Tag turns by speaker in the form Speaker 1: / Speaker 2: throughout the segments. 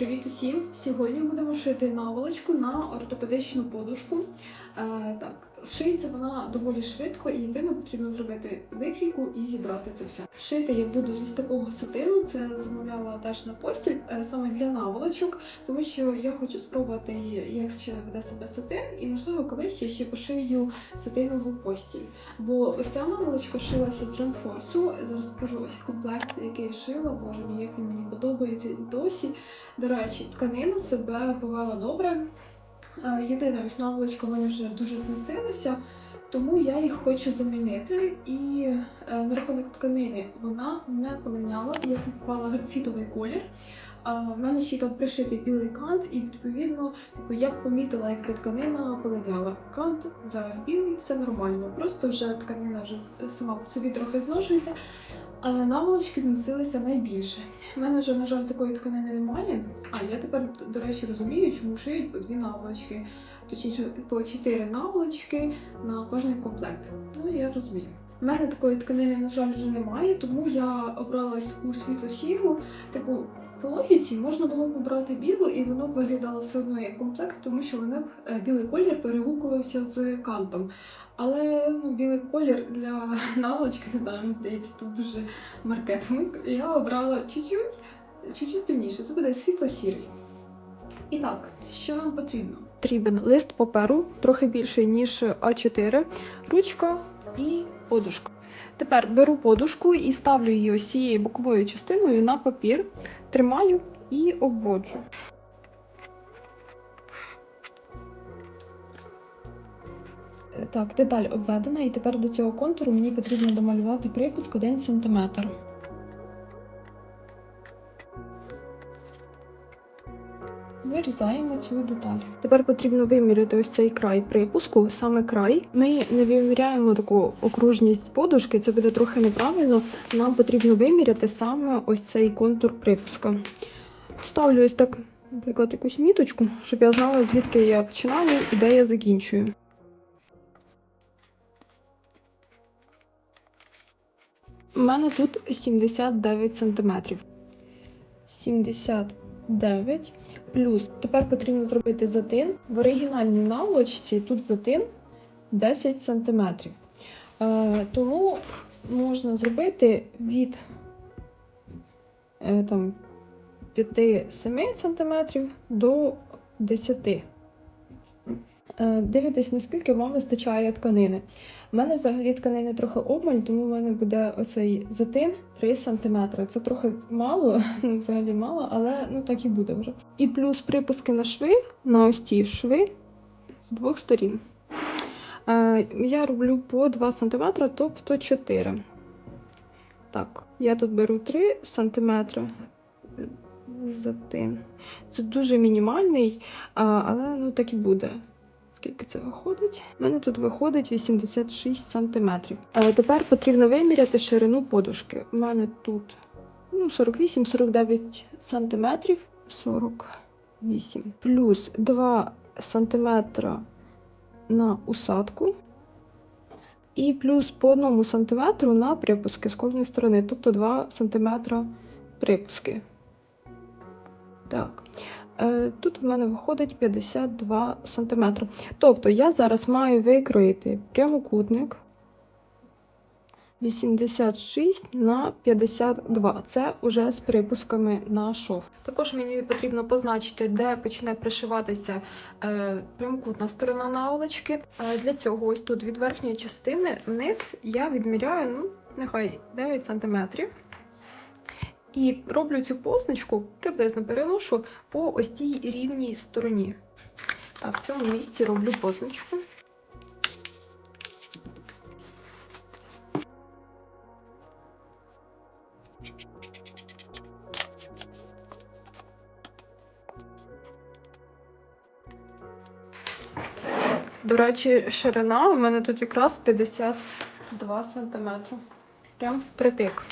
Speaker 1: Привіт усім! Сьогодні будемо шити наволочку на ортопедичну подушку. Е, так, шиється вона доволі швидко і єдине потрібно зробити викрійку і зібрати це все. Шити я буду з ось такого сатину, це замовляла теж на постіль е, саме для наволочок, тому що я хочу спробувати, як ще веде себе сатин, і можливо колись я ще пошию сатинову постіль. Бо ось ця наволочка шилася з Ренфорсу. Зараз покажу ось комплект, який я шила. Боже мій, як він мені подобається і досі. До речі, тканина себе повела добре. Е, Єдина ось наволочка в мене вже дуже зносилася, тому я їх хочу замінити. І е, на рахунок тканини вона не полиняла. Я купувала графітовий колір. В мене ще там пришитий білий кант, і відповідно, типу, я б помітила, як тканина полиняла. Кант зараз білий, все нормально. Просто вже тканина вже сама по собі трохи зношується, але наволочки зносилися найбільше. У мене вже, на жаль, такої тканини немає. А я тепер, до речі, розумію, чому шиють по дві наволочки, точніше, по чотири наволочки на кожний комплект. Ну, я розумію. У мене такої тканини, на жаль, вже немає, тому я обралась у світло-сіру. Типу, по логіці можна було б обрати білу, і воно б виглядало все одно як комплект, тому що вони б е, білий колір перегукувався з кантом. Але ну, білий колір для наволочки, не знаю, мені здається, тут дуже маркетинг. Я обрала чуть-чуть темніше. Це буде світло-сірий. І так, що нам потрібно? Потрібен лист паперу, трохи більший, ніж А4, ручка і подушка. Тепер беру подушку і ставлю її ось цією боковою частиною на папір, тримаю і обводжу. Так, деталь обведена, і тепер до цього контуру мені потрібно домалювати припуск 1 см. Вирізаємо цю деталь. Тепер потрібно виміряти ось цей край припуску, саме край. Ми не виміряємо таку окружність подушки, це буде трохи неправильно. Нам потрібно виміряти саме ось цей контур припуска. Ставлю ось так, наприклад, якусь міточку, щоб я знала, звідки я починаю і де я закінчую. У мене тут 79 см. 79 плюс. Тепер потрібно зробити затин. В оригінальній наволочці тут затин 10 см. Е, тому можна зробити від е, там, 5-7 см до 10 Е, Дивитесь, наскільки вам вистачає тканини. У мене взагалі тканини трохи обмаль, тому в мене буде оцей затин 3 см. Це трохи мало, ну, взагалі мало, але ну так і буде вже. І плюс припуски на шви, на ось ці шви з двох сторін. Е, я роблю по 2 см, тобто 4. Так, я тут беру 3 см затин. Це дуже мінімальний, але ну так і буде. Скільки це виходить? У мене тут виходить 86 см. А тепер потрібно виміряти ширину подушки. У мене тут ну, 48-49 см. 48 плюс 2 см на усадку. І плюс по 1 см на припуски з кожної сторони, тобто 2 см припуски. Так. Е, Тут в мене виходить 52 см. Тобто я зараз маю викроїти прямокутник 86 на 52. Це вже з припусками на шов. Також мені потрібно позначити, де почне пришиватися е, прямокутна сторона наволочки. Е, для цього ось тут від верхньої частини вниз я відміряю ну, нехай 9 см. І роблю цю позначку, приблизно переношу по ось цій рівній стороні. Так, в цьому місці роблю позначку. До речі, ширина у мене тут якраз 52 см. Прям впритик.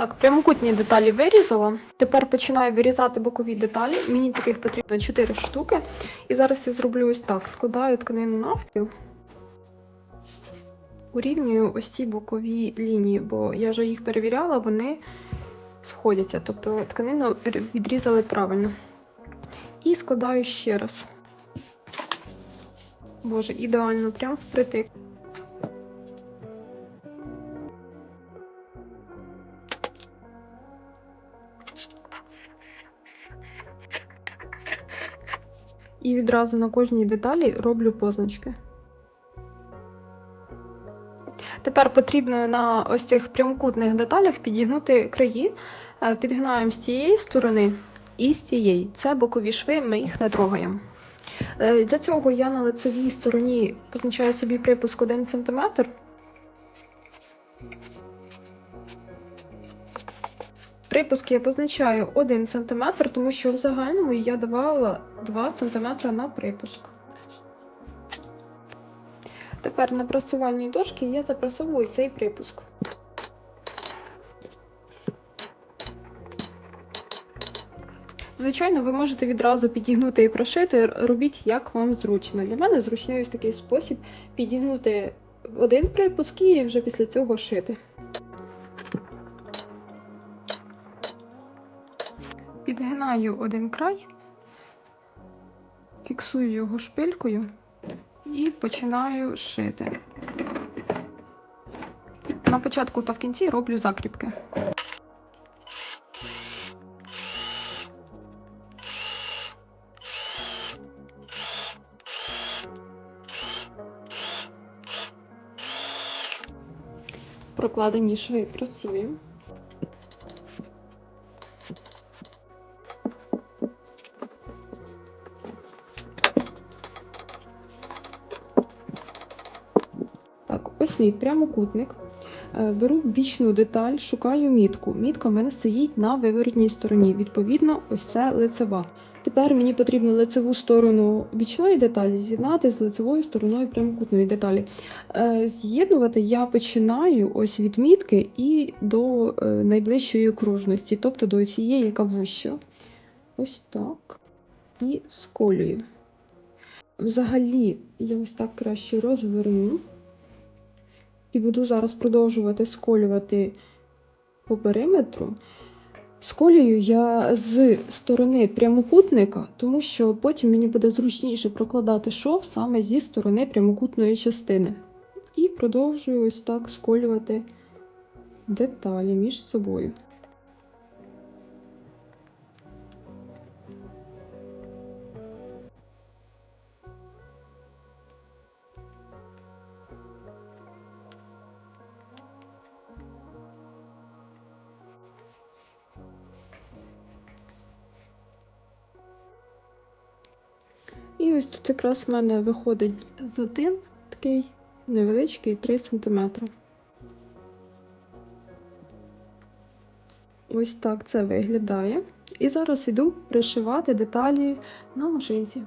Speaker 1: Так, прямокутні деталі вирізала. Тепер починаю вирізати бокові деталі. Мені таких потрібно 4 штуки. І зараз я зроблю ось так: складаю тканину навпіл, урівнюю ось ці бокові лінії, бо я вже їх перевіряла, вони сходяться, тобто тканину відрізали правильно. І складаю ще раз. Боже, ідеально, прям впритик. І відразу на кожній деталі роблю позначки. Тепер потрібно на ось цих прямокутних деталях підігнути краї, Е, підгинаємо з цієї сторони і з цієї. Це бокові шви, ми їх не трогаємо. Е, Для цього я на лицевій стороні позначаю собі припуск 1 см. Припуск я позначаю 1 см, тому що в загальному я давала 2 см на припуск. Тепер на прасувальній дошці я запрасовую цей припуск. Звичайно, ви можете відразу підігнути і прошити, робіть як вам зручно. Для мене зручний ось такий спосіб підігнути один припуск і вже після цього шити. Підгинаю один край, фіксую його шпилькою і починаю шити. На початку та в кінці роблю закріпки. Прокладені шви прасую. Так, прямокутник. Е, Беру бічну деталь, шукаю мітку. Мітка в мене стоїть на виворотній стороні. Відповідно, ось це лицева. Тепер мені потрібно лицеву сторону бічної деталі з'єднати з лицевою стороною прямокутної деталі. Е, З'єднувати я починаю ось від мітки і до е, найближчої окружності, тобто до цієї, яка вуща. Ось так. І сколюю. Взагалі, я ось так краще розверну. І буду зараз продовжувати сколювати по периметру. Сколюю я з сторони прямокутника, тому що потім мені буде зручніше прокладати шов саме зі сторони прямокутної частини. І продовжую ось так сколювати деталі між собою. Ось тут якраз в мене виходить затин такий невеличкий 3 см. Ось так це виглядає. І зараз йду пришивати деталі на машинці.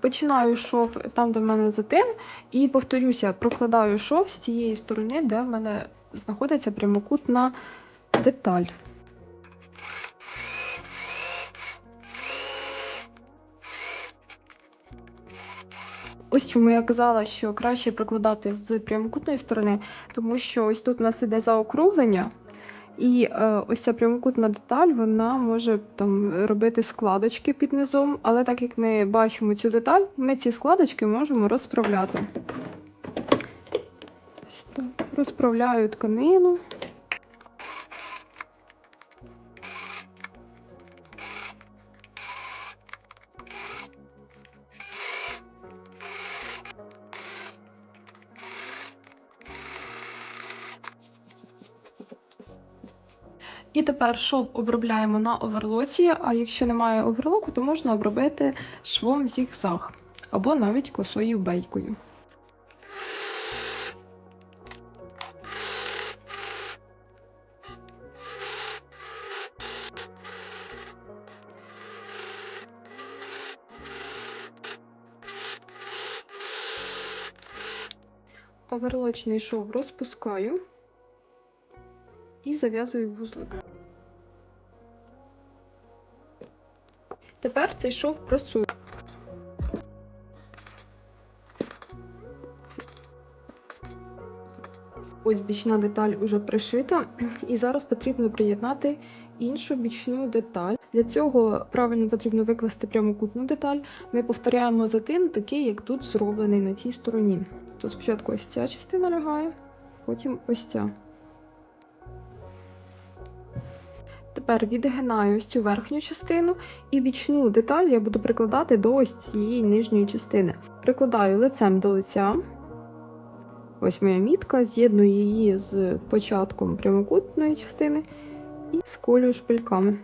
Speaker 1: Починаю шов там, де в мене затин, і повторюся, прокладаю шов з цієї сторони, де в мене знаходиться прямокутна деталь. Ось чому я казала, що краще прокладати з прямокутної сторони, тому що ось тут у нас іде заокруглення, і е, ось ця прямокутна деталь вона може там робити складочки під низом, але так як ми бачимо цю деталь, ми ці складочки можемо розправляти. Розправляю тканину. І тепер шов обробляємо на оверлоці, а якщо немає оверлоку, то можна обробити швом зігзаг або навіть косою бейкою. Оверлочний шов розпускаю і зав'язую вузлик. Тепер цей шов прасую. Ось бічна деталь уже пришита, і зараз потрібно приєднати іншу бічну деталь. Для цього правильно потрібно викласти прямокутну деталь. Ми повторяємо затин такий, як тут зроблений на цій стороні. То спочатку ось ця частина лягає, потім ось ця. Тепер відгинаю ось цю верхню частину і бічну деталь я буду прикладати до ось цієї нижньої частини. Прикладаю лицем до лиця. Ось моя мітка, з'єдную її з початком прямокутної частини і сколюю шпильками.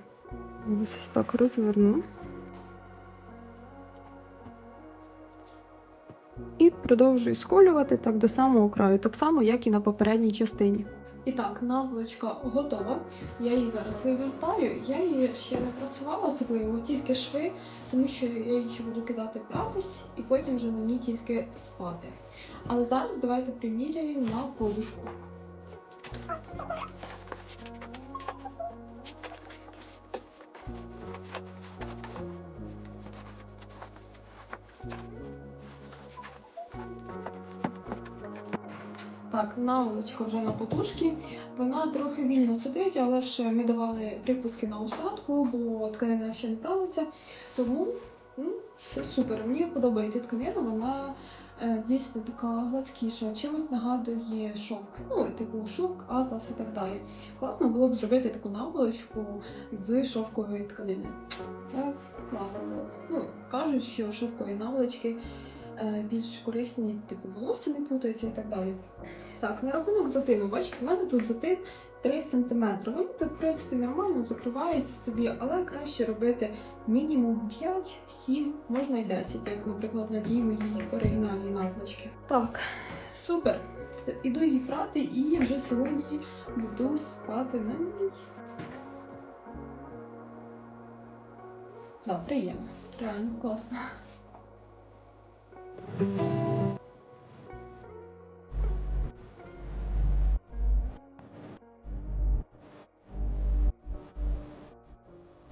Speaker 1: Ось ось так розверну. І продовжую сколювати так до самого краю, так само, як і на попередній частині. І так, наволочка готова. Я її зараз вивертаю. Я її ще не прасувала особливо, тільки шви, тому що я її ще буду кидати пратись і потім вже на ній тільки спати. Але зараз давайте приміряємо на подушку. Так, наволочка вже на подушці. Вона трохи вільно сидить, але ж ми давали припуски на усадку, бо тканина ще не бралася. Тому ну, все супер. Мені подобається тканина, вона е, дійсно така гладкіша, чимось нагадує шовк. Ну, типу шовк, атлас і так далі. Класно було б зробити таку наволочку з шовкової тканини. Це класно було. Ну, кажуть, що шовкові наволочки більш корисні, типу волосся не плутаються і так далі. Так, на рахунок затину, бачите, в мене тут затин 3 см. Він тут, в принципі, нормально закривається собі, але краще робити мінімум 5-7, можна і 10, як, наприклад, на тій моїй оригінальній наволочці. Так, супер. Іду її прати і вже сьогодні буду спати на ній. Так, приємно. Реально класно. Thank you.